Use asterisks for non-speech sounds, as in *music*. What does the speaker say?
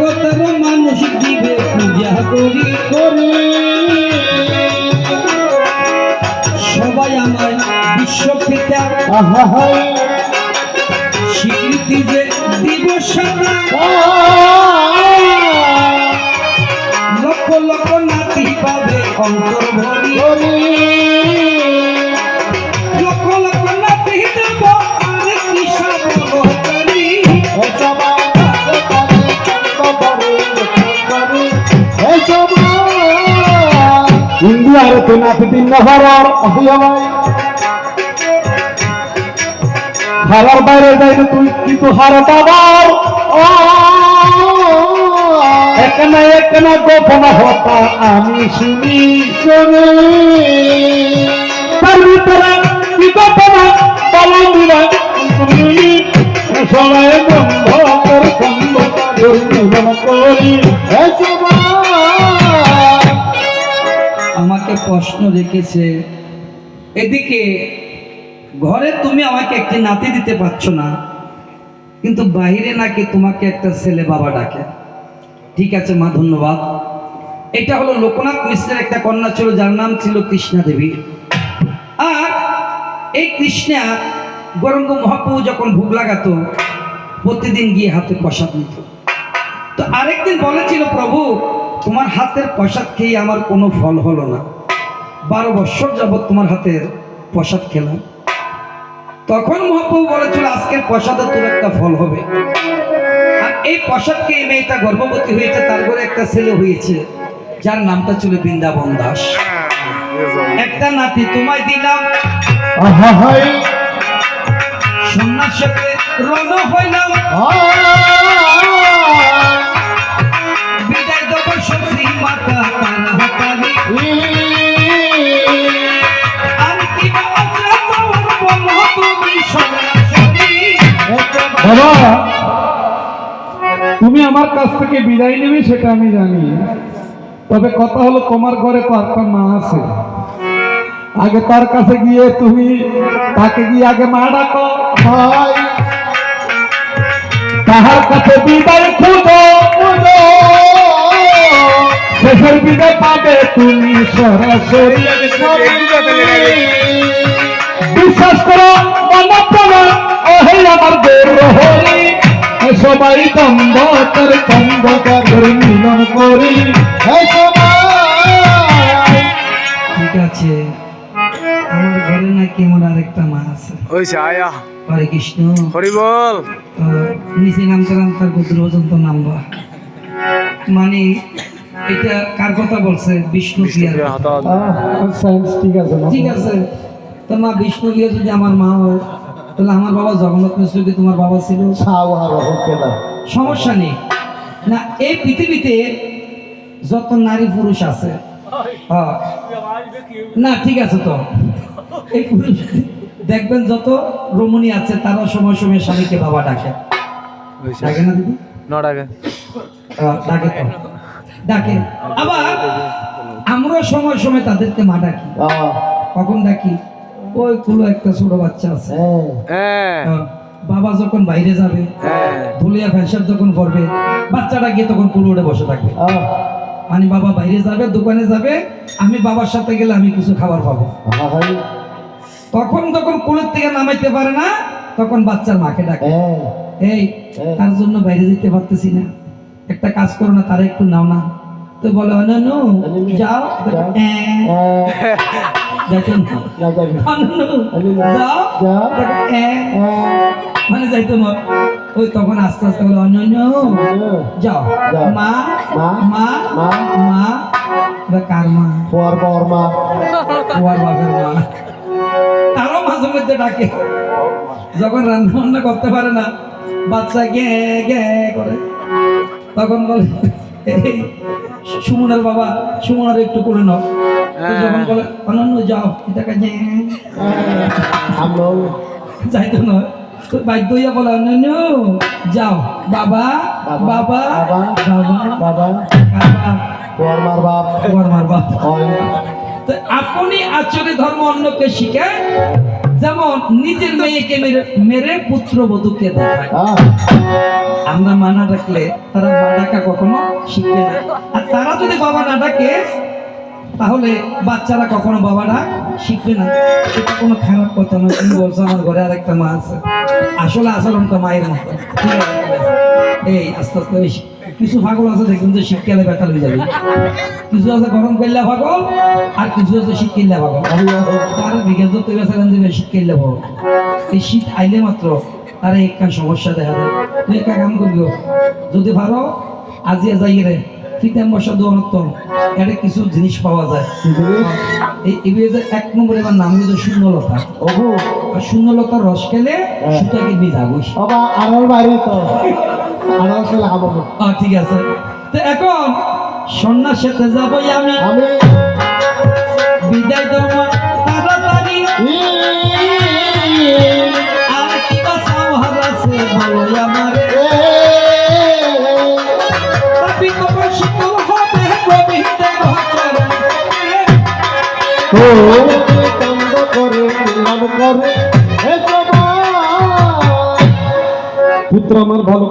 জগতের মানুষ দিবে পূজা করি করে। সবাই আমার বিশ্বপিতা স্বীকৃতি যে দিবস লক্ষ লক্ষ নাতি পাবে অন্তর। খেলার বাইরে যাই না তুই কিন্তু হার বাবার ও একনা একনা গোপন হতা আমি শুনি। শুনি। তার ভিতরে কি গোপন বলন দিবা? শুনি। সবাই বন্ধ কর বন্ধ কর। প্রশ্ন রেখেছে, এদিকে, ঘরে তুমি আমাকে একটি নাতি দিতে পারছ না, কিন্তু বাইরে নাকি তোমাকে একটা ছেলে বাবা ডাকে। ঠিক আছে মা, ধন্যবাদ। এটা হলো লোকনাথ মিশ্রের একটা কন্যা ছিল, যার নাম ছিল কৃষ্ণা দেবী। আর এই কৃষ্ণা গরঙ্গ মহাপ্রভু যখন ভোগ লাগাতো, প্রতিদিন গিয়ে হাতে প্রসাদ নিত। তো আরেকদিন বলেছিল, প্রভু, তোমার হাতের প্রসাদ খেয়ে আমার কোনো ফল হলো না। বারো বছর যাবৎ তোমার হাতের প্রসাদ খেলাম। তখন মহাপ্রভু বলেছিল আজকের প্রসাদে তোর একটা ফল হবে। আর এই প্রসাদ খেয়ে মেয়েটা গর্ভবতী হয়েছে তার ঘরে একটা ছেলে হয়েছে যার নামটা ছিল বৃন্দাবন দাস। একটা নাতি তোমায় দিলাম। সন্ন্যাসকে রণ হইলাম। বিদায় দেব শ্রী মাতা। তুমি আমার কাছ থেকে বিদায় নেবে, সেটা আমি জানি। তবে কথা হলো, তোমার ঘরে তো একটা মা আছে। আগে তার কাছে গিয়ে তুমি তাকে গিয়ে আগে মা ডাকো। ভাই, তাহার কাছে বিদায় খুঁজো খুঁজো। শেষের বিদায় পাবে তুমি সরাসরি। বিশ্বাস করো আমার গৌর হরি সবাই কম্ব কর কম্ব কর মিলন করি। ঠিক আছে আমার ঘরে নাকি আমার আরেকটা মা আছে। ওই আয়া। হরে কৃষ্ণ। হরি বল। তো নিচে নামতে নামতে গুদ্র পর্যন্ত নামবা মানে এটা কার কথা বলছে? বিষ্ণু ঠিক আছে ঠিক আছে। তো মা বিষ্ণু প্রিয়া যদি আমার মা হয় তাহলে আমার বাবা জগন্নাথ মিশ্র কি তোমার বাবা ছিল? সমস্যা নেই। না এই পৃথিবীতে যত নারী পুরুষ আছে হ্যাঁ। না ঠিক আছে তো। এই পুরুষ দেখবেন যত রমণী আছে তারা সময় সময় স্বামীকে বাবা ডাকে। ডাকে না দিদি? ডাকে। তো। ডাকে। আবার আমরা সময় সময় তাদেরকে মা ডাকি। কখন ডাকি? ওই কুলো একটা ছোট বাচ্চা আছে। হ্যাঁ। বাবা যখন বাইরে যাবে হ্যাঁ। ধুলিয়া ফ্যাশন যখন করবে বাচ্চাটা গিয়ে তখন কুলো উঠে বসে থাকবে। মানে বাবা বাইরে যাবে দোকানে যাবে আমি বাবার সাথে গেলে আমি কিছু খাবার পাবো। তখন যখন কুলের থেকে নামাইতে পারে না তখন বাচ্চার মাকে ডাকে। এই তার জন্য বাইরে যেতে পারতেছি না। একটা কাজ করো না তারা একটু নাও না। তো বলে অননু যাও। *laughs* "হ্যাঁ।" না। যাও। মানে যাইতো না ওই তখন আস্তে আস্তে বলে অনন্য যাও। মা মা, মা মা, মা কার মা? ওয়ার বাপের মা। তারাও মাঝে মধ্যে ডাকে। যখন রান্না বান্না করতে পারে না বাচ্চা গে গে করে। তখন বলে "এই, *laughs* সুমনের বাবা সুমনের একটু করে নাও। যখন বলে অনন্য যাও। এটাকে যে যাইতো না। তো বাধ্য হইয়া বলে অনন্য যাও। বাবা বাবা বাবা বাবা বাপ। তো আপনি আচরণে ধর্ম অন্যকে শিখায় যেমন নিজের মেয়েকে মেরে মেরে পুত্র বধূকে দেখায়। আমরা মা না ডাকলে তারা মা ডাকা কখনো শিখবে না। আর তারা যদি বাবা না ডাকে তাহলে বাচ্চারা কখনো বাবা ডাক শিখবে না। এটা কোনো খারাপ কথা নয় তুমি বলছো আমার ঘরে আর একটা মা আছে। আসলে আচরণটা মায়ের মতো। এই আস্তে আস্তে কিছু পাগল আছে দেখুন যে শীতকালে বেকাল হয়ে যাবে। কিছু আছে গরম করলে পাগল আর কিছু আছে শীত কিনলে পাগল। তার বিকেল তো তৈরি আছে দেবে শীত কিনলে পাগল। এই শীত আইলে মাত্র তার একটা সমস্যা দেখা যায়। তুই একটা কাম করবি যদি পারো আজিয়া যাই রে ফিতাম বসা দোয়ানত এটা কিছু জিনিস পাওয়া যায়? এই যে এক নম্বরে এবার নাম দিল শূন্যলতা। ওগো, আর শূন্যলতার রস খেলে সুতাকে বিজাগুস বাবা আড়াল বাড়ি তো। আড়াল খেলে খাব ঠিক আছে। তো এখন সন্ন্যাসেতে যাবই আমি। আমি বিদায় দেওয়া তাড়াতাড়ি। আর কি বা আছে আমারে। পুত্র আমার ভালো